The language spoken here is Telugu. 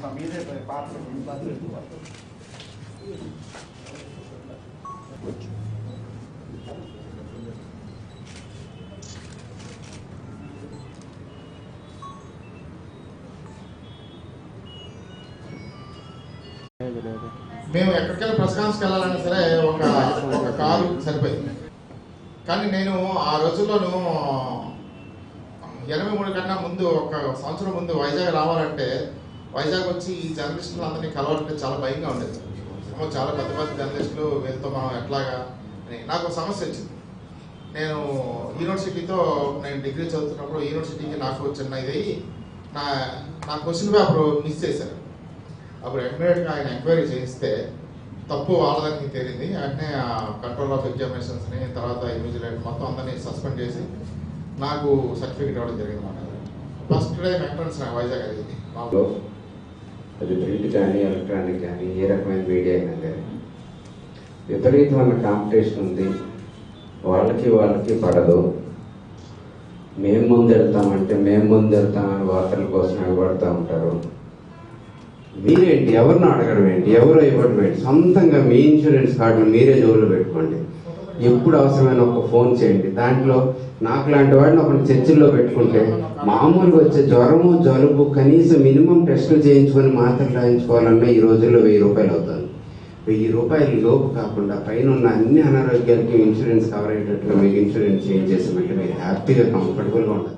Família, prepara-se, bate Gracias. మేము ఎక్కడికైనా ప్రెస్ కాన్ఫరెన్స్కి వెళ్ళాలన్నా సరే ఒక ఒక కారు సరిపోయింది. కానీ నేను ఆ రోజుల్లోనూ ఎనభై మూడు కన్నా ముందు ఒక సంవత్సరం ముందు వైజాగ్ రావాలంటే వైజాగ్ వచ్చి ఈ జర్నలిస్టులు అందరినీ కలవాలంటే చాలా భయంగా ఉండేది. చాలా పెద్ద పెద్ద జర్నలిస్టులు వీళ్ళతో మనం ఎట్లాగా అని నాకు ఒక సమస్య వచ్చింది. నేను యూనివర్సిటీతో నేను డిగ్రీ చదువుతున్నప్పుడు యూనివర్సిటీకి నాకు చిన్న ఇది నా నా క్వశ్చన్ పేపర్ మిస్ చేశాను అప్పుడు ఇమ్మీడియట్గా ఆయన ఎంక్వైరీ చేయిస్తే తప్పు వాళ్ళదని తేలింది. వెంటనే కంట్రోల్ ఆఫ్ ఎగ్జామినేషన్స్ని తర్వాత ఇన్విజిలేట్ మొత్తం అందరినీ సస్పెండ్ చేసి నాకు సర్టిఫికేట్ ఇవ్వడం జరిగింది అన్నమాట ఫస్ట్ డే ఎంట్రన్స్ నాకు వైజాగ్ అది. మాకు అది ప్రింట్ కానీ ఎలక్ట్రానిక్ కానీ ఏ రకమైన మీడియా అయినా కానీ విపరీతమైన కాంపిటీషన్ ఉంది. వాళ్ళకి వాళ్ళకి పడదు. మేము ముందు వెళ్తామంటే మేము ముందు వెళ్తామని వార్తల కోసం ఎగబడుతూ ఉంటారు. మీరేంటి? ఎవరిని అడగడం ఏంటి? ఎవరు ఇవ్వడం ఏంటి? సొంతంగా మీ ఇన్సూరెన్స్ కార్డును మీరే జోలు పెట్టుకోండి. ఎప్పుడు అవసరమైన ఒక ఫోన్ చేయండి. దాంట్లో నాకు లాంటి వాడిని ఒక చర్చిల్లో పెట్టుకుంటే మామూలుగా వచ్చే జ్వరము జలుబు కనీసం మినిమం టెస్టులు చేయించుకొని మాత్రలు రాయించుకోవాలన్నా ఈ రోజుల్లో వెయ్యి రూపాయలు అవుతుంది వెయ్యి రూపాయలు లోపు కాకుండా పైన ఉన్న అన్ని అనారోగ్యాలకి ఇన్సూరెన్స్ కవర్ అయ్యేటట్టుగా మీకు ఇన్సూరెన్స్ చేంజ్ మీరు హ్యాపీగా కంఫర్టబుల్గా ఉండదు